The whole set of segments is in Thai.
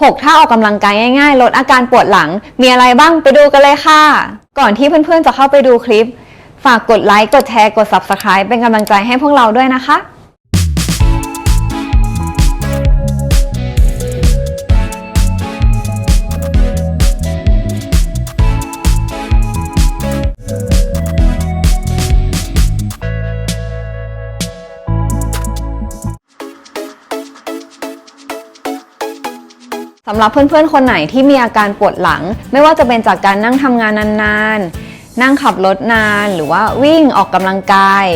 6 ท่าออกกำลังกายง่ายๆ ลดอาการปวดหลัง มีอะไรบ้างไปดูกันเลยค่ะ ก่อนที่เพื่อนๆจะเข้าไปดูคลิป ฝากกดไลค์ กดแชร์ กด Subscribe เป็นกำลังใจให้พวกเราด้วยนะคะ สำหรับเพื่อนๆ คนไหนที่มีอาการปวดหลัง ไม่ว่าจะเป็นจากการนั่งทำงานนานๆ นั่งขับรถนานหรือว่าวิ่งออกกำลังกาย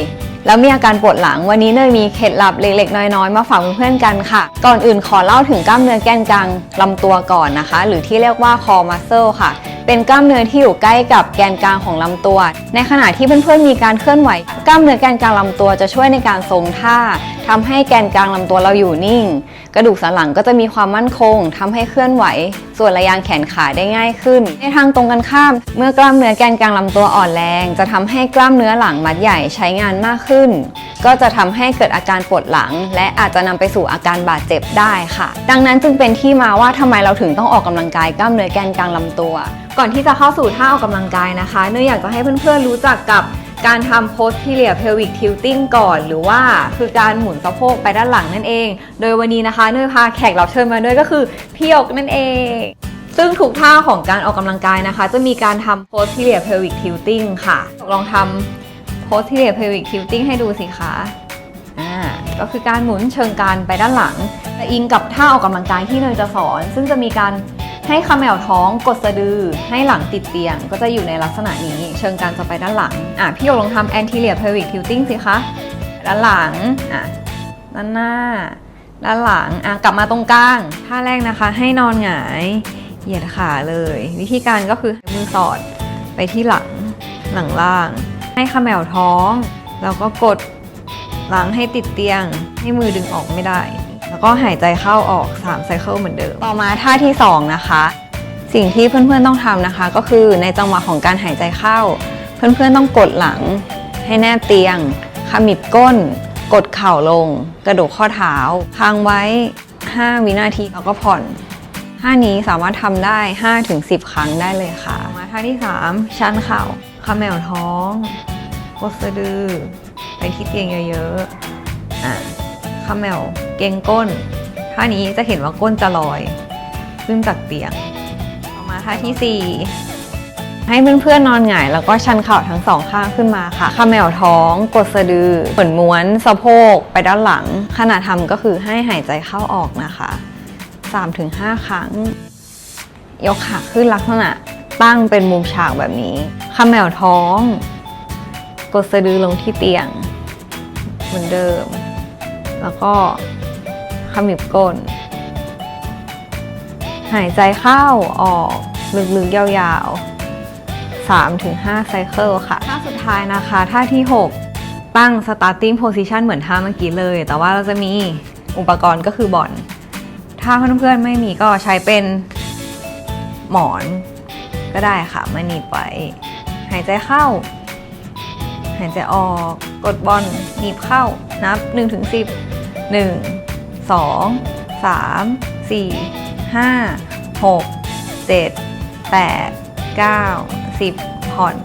แล้วมีอาการปวดหลังวันนี้เนยมีเคล็ดลับเล็กๆ น้อยๆ มาฝากเพื่อนๆ กันค่ะ ก่อนอื่นขอเล่าถึงกล้ามเนื้อแกนกลางลำตัวก่อนนะคะ หรือที่เรียกว่า core muscle ค่ะ เป็นกล้ามเนื้อที่อยู่ใกล้กับแกนกลางของลำตัว ในขณะที่เพื่อนๆ มีการเคลื่อนไหว กล้ามเนื้อแกนกลางลำตัวจะช่วยในการทรงท่า ทำให้แกนกลางลำตัวเราอยู่นิ่ง กระดูกสันหลังก็จะมีความมั่นคงทำให้เคลื่อนไหว ส่วนระยางแขนขาได้ง่ายขึ้น ในทางตรงกันข้าม เมื่อกล้ามเนื้อแกนกลางลำตัวอ่อนแรง จะทำให้กล้ามเนื้อหลังมัดใหญ่ใช้งานมากขึ้น ก็จะทำให้เกิดอาการปวดหลัง และอาจจะนำไปสู่อาการบาดเจ็บได้ค่ะ ดังนั้นจึงเป็นที่มาว่าทำไมเราถึงต้องออกกำลังกายกล้ามเนื้อแกนกลางลำตัว ก่อนที่จะเข้าสู่ท่าออกกำลังกายนะคะเนยอยากจะให้เพื่อนๆรู้จักกับการทำ posterior pelvic tilting ก่อน หรือว่าคือการหมุนสะโพกไปด้านหลังนั่นเอง โดยวันนี้นะคะเนยพาแขกรับเชิญมาด้วยก็คือพี่หยกนั่นเอง ซึ่งทุกท่าของการออกกำลังกายนะคะ จะมีการทำ posterior pelvic tilting ค่ะ ลองทำ posterior pelvic tilting ให้ดูสิคะอ่าก็คือการหมุนเชิงกานไปด้านหลังแต่อิงกับท่าออกกำลังกายที่เนยจะสอน ซึ่งจะมีการ ให้ขมวท้องกดสะดือ ให้หลังติดเตียง ก็จะอยู่ในลักษณะนี้ เชิงกานจะไปด้านหลัง อะพี่โยลองทำ anterior pelvic tilting สิคะ ด้านหลัง อะ ด้านหน้า ด้านหลัง อะกลับมาตรงกลาง ท่าแรกนะคะ ให้นอนหงาย เหยียดขาเลย วิธีการก็คือมือสอดไปที่หลัง หลังล่าง ให้ขมวท้อง แล้วก็กดหล้างให้ติดเตียง ให้มือดึงออกไม่ได้ แล้วก็หายใจเข้าออก3ไซเคิลเหมือนเดิม ต่อมาท่าที่ 2 นะคะ สิ่งที่เพื่อนๆต้องทำนะคะ ก็คือในจังหวะของการหายใจเข้า เพื่อนๆต้องกดหลัง ให้แนบเตียงขมิบก้น กดเข่าลง กระดูกข้อเท้าค้างไว้ 5 วินาทีแล้วก็ผ่อนท่านี้สามารถทำได้ 5-10 ครั้งได้เลยค่ะ มาท่าที่ 3 ชันเข่าขมวท้องกดสะดือไปที่เตียงเยอะๆอะ ขมวเกงก้น ท่านี้จะเห็นว่าก้นจะลอย ขึ้นจากเตียงต่อมาท่าที่ 4 ให้เพื่อนๆนอนหงาย แล้วก็ชันเข่าทั้งสองข้างขึ้นมาค่ะเขมวท้องกดสะดือเหมือนม้วนสะโพกไปด้านหลัง ขณะทำก็คือให้หายใจเข้าออกนะคะ 3-5 ครั้ง ยกขาขึ้นลักษณะตั้งเป็นมุมฉากแบบนี้เขมวท้อง กดสะดือลงที่เตียง เหมือนเดิม แล้วก็ขมิบก้น หายใจเข้าออกลึกๆยาวๆ 3-5 ไซเคิลค่ะ ท่าสุดท้ายนะคะ ท่าที่ 6 ตั้ง starting position เหมือนท่าเมื่อกี้เลย แต่ว่าเราจะมีอุปกรณ์ก็คือบอลถ้าเพื่อนๆไม่มีก็ใช้เป็นหมอนก็ได้ค่ะมาหนีบไว้หายใจเข้า หายใจออก กดบอลหนีบเข้า นับ1-10ถึง10 1 2 3 4 5 6 7 8 9 10 ผ่อน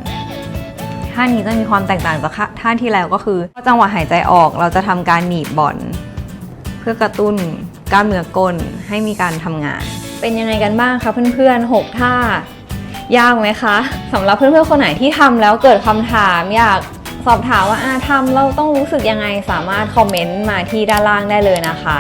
ท่านี้จะมีความแตกต่างจากท่าที่แล้วก็คือจังหวะหายใจออกเราจะทำการหนีบบอลเพื่อกระตุ้นกล้ามเนื้อก้นให้มีการทำงาน เป็นยังไงกันบ้างคะเพื่อนๆ 6 ท่ายากไหมคะสำหรับเพื่อนๆคนไหนที่ทำแล้วเกิดคำถามอยาก สอบถามว่าอาทำเราต้องรู้สึกยังไงสามารถคอมเมนต์มาที่ด้านล่างได้เลยนะคะ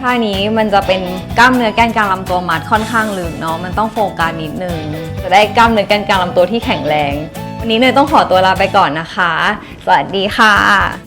ท่านี้มันจะเป็นกล้ามเนื้อแกนกลางลำตัวมัดค่อนข้างลึกเนาะมันต้องโฟกัสนิดนึงจะได้กล้ามเนื้อแกนกลางลำตัวที่แข็งแรง วันนี้เนยต้องขอตัวลาไปก่อนนะคะ สวัสดีค่ะ